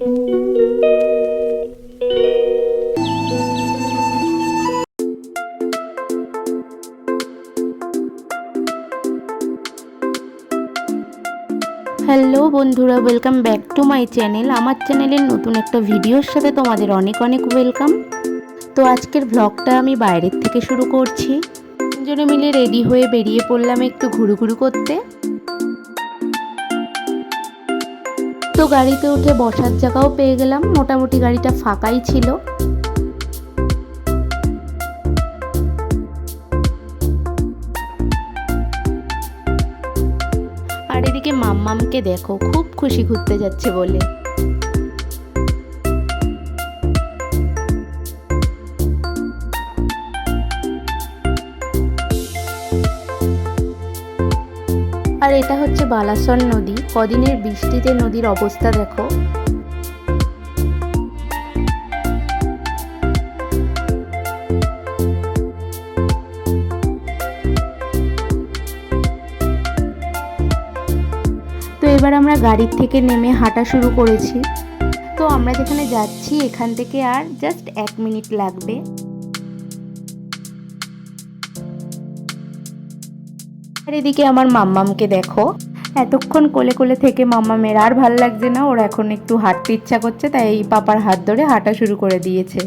Hello বন্ধুরা welcome back to my channel আমার চ্যানেলের নতুন একটা ভিডিওর সাথে তোমাদের অনেক অনেক ওয়েলকাম তো আজকের ব্লগটা আমি বাইরের থেকে শুরু করছি। তিনজনে মিলে রেডি হয়ে বেরিয়ে পড়লাম একটু ঘুরু ঘুরু করতে। তো গাড়িতে উঠে বসার জায়গাও পেয়ে গেলাম। মোটামুটি গাড়িটা ফাঁকাই ছিল। আর এদিকে মাম্মামকে দেখো, খুব খুশি ঘুরতে যাচ্ছে বলে। আর এটা হচ্ছে বালাসন নদী। কদিনের বৃষ্টিতে নদীর অবস্থা দেখো। তো এবার আমরা গাড়ির থেকে নেমে হাঁটা শুরু করেছি। তো আমরা যেখানে যাচ্ছি, এখান থেকে আর জাস্ট এক মিনিট লাগবে। আর এদিকে আমার মাম্মামকে দেখো। এতক্ষণ কোলে কোলে থেকে মাম্মামের আর ভালো লাগছে না, ওর এখন একটু হাঁটতে ইচ্ছা করছে, তাই এই পাপার হাত ধরে হাঁটা শুরু করে দিয়েছে।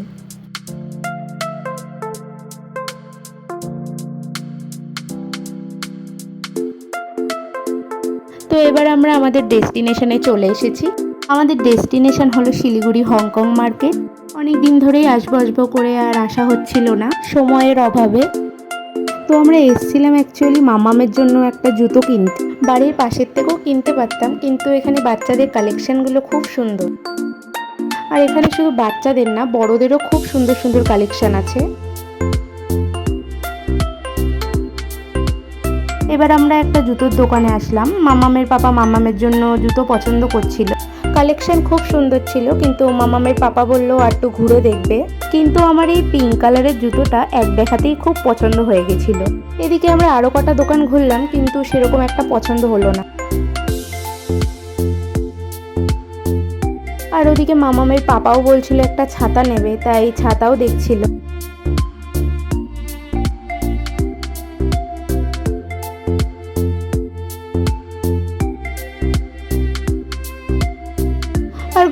তো এবার আমরা আমাদের ডেস্টিনেশনে চলে এসেছি। আমাদের ডেস্টিনেশন হলো শিলিগুড়ি, হংকং মার্কেট। অনেক দিন ধরেই আসব আসব করে আর আসা হচ্ছিল না। সময়ের অভাবে তো আমরা এসছিলাম অ্যাকচুয়ালি মামামের জন্য একটা জুতো কিনতে। বাড়ির পাশের থেকেও কিনতে পারতাম, কিন্তু এখানে বাচ্চাদের কালেকশনগুলো খুব সুন্দর। আর এখানে শুধু বাচ্চাদের না, বড়দেরও খুব সুন্দর সুন্দর কালেকশন আছে। এবার আমরা একটা জুতোর দোকানে আসলাম। মামামের পাপা মামামের জন্য জুতো পছন্দ করছিল। কালেকশন খুব সুন্দর ছিল, কিন্তু মামামের পাপা বলল, আর একটু ঘুরে দেখবে। কিন্তু আমার এই পিঙ্ক কালারের জুতোটা এক দেখাতেই খুব পছন্দ হয়ে গেছিল। এদিকে আমরা আরও কটা দোকান ঘুরলাম, কিন্তু সেরকম একটা পছন্দ হলো না। আর ওদিকে মামামের পাপাও বলছিল, একটা ছাতা নেবে। তাই ছাতাও দেখছিল।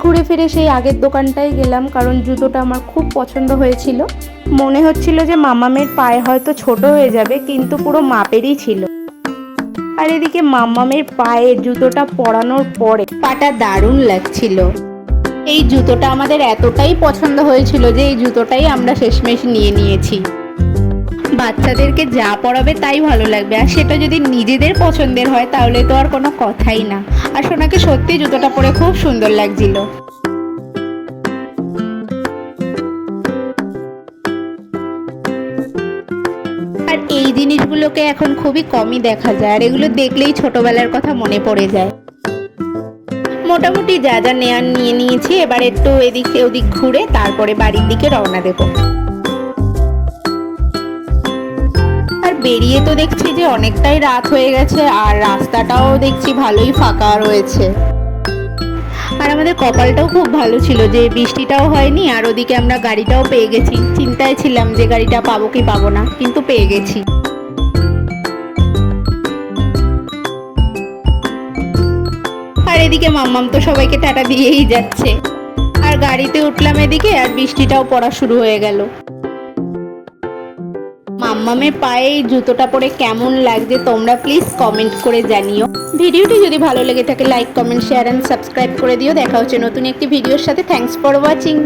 ঘুরে ফিরে সেই আগের দোকানটাই গেলাম, কারণ জুতোটা আমার খুব পছন্দ হয়েছিল। মনে হচ্ছিল যে মামামের পায়ে হয়তো ছোট হয়ে যাবে, কিন্তু পুরো মাপেরই ছিল। আর এদিকে মামামের পায়ে জুতোটা পরানোর পরে পাটা দারুণ লাগছিল। এই জুতোটা আমাদের এতটাই পছন্দ হয়েছিল যে এই জুতোটাই আমরা শেষমেশ নিয়ে নিয়েছি। বাচ্চাদেরকে যা পড়াবে তাই ভালো লাগবে। আর সেটা যদি নিজেদের পছন্দের হয়, তাহলে তো আর কোনো কথাই না। আর সোনাকে সত্যি জুতোটা পরে খুব সুন্দর লাগছিল। আর এই জিনিসগুলোকে এখন খুবই কমই দেখা যায়। আর এগুলো দেখলেই ছোটবেলার কথা মনে পড়ে যায়। মোটামুটি যা যা নেয়ার নিয়ে নিয়েছি, এবার একটু এদিক ওদিক ঘুরে তারপরে বাড়ির দিকে রওনা দেবো। বেরিয়ে তো দেখছি যে অনেকটাই রাত হয়ে গেছে, আর রাস্তাটাও দেখছি ভালোই ফাঁকা রয়েছে। আর আমাদের কপালটাও খুব ভালো ছিল যে বৃষ্টিটাও হয়নি, আর ওদিকে আমরা গাড়িটাও পেয়ে গেছি। চিন্তায় ছিলাম যে গাড়িটা পাবো কি পাবো না, কিন্তু পেয়ে গেছি। আর এদিকে মাম্মাম তো সবাইকে টাটা দিয়েই যাচ্ছে। আর গাড়িতে উঠলাম এদিকে, আর বৃষ্টিটাও পড়া শুরু হয়ে গেল। মাম্মামের পায়ে এই জুতোটা পরে কেমন লাগছে তোমরা প্লিজ কমেন্ট করে জানিও। ভিডিওটি যদি ভালো লেগে থাকে like comment share and subscribe করে দিও। দেখা হচ্ছে নতুন একটি ভিডিওর সাথে। Thanks for watching